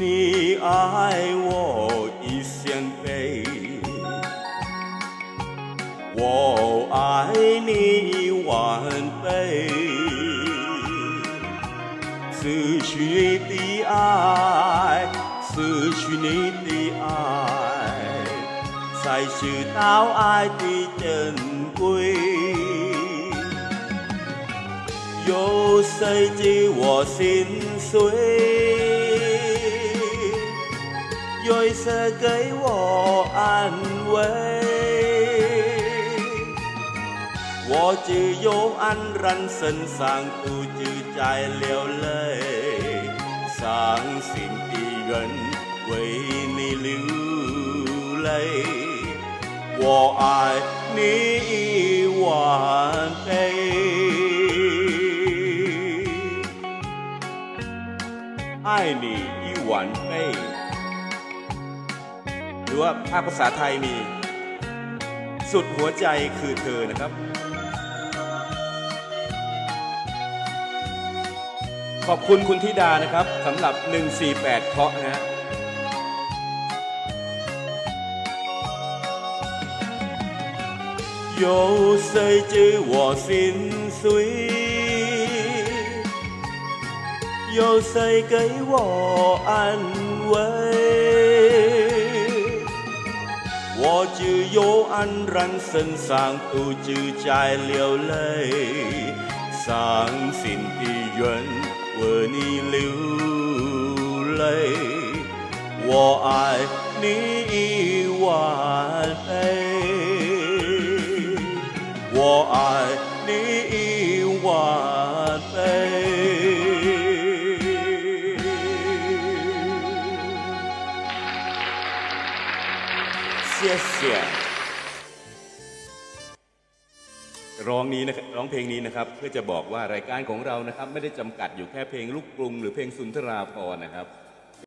你爱我一千倍，我爱你万倍。失去你的爱，失去你的爱，才知道爱的珍贵。有谁知我心碎？有谁给我安慰？我只有安然身上不知在流泪，伤心的人为你流泪，我爱你一万倍。爱你一万倍 หรือว่าภาคภาษาไทยมี สุดหัวใจคือเธอนะครับ ขอบคุณคุณธิดานะครับสำหรับ 148 เคาะนะฮะ有谁知我心碎？有谁给我安慰？ 我只有安然身上不知在流泪，伤心的人为你流泪，我爱你一万 谢谢ร้องนี้นะครับร้องเพลงนี้นะครับ เพื่อจะบอกว่ารายการของเรานะครับ ไม่ได้จำกัดอยู่แค่เพลงลูกกรุง หรือเพลงสุนทราภรณ์นะครับ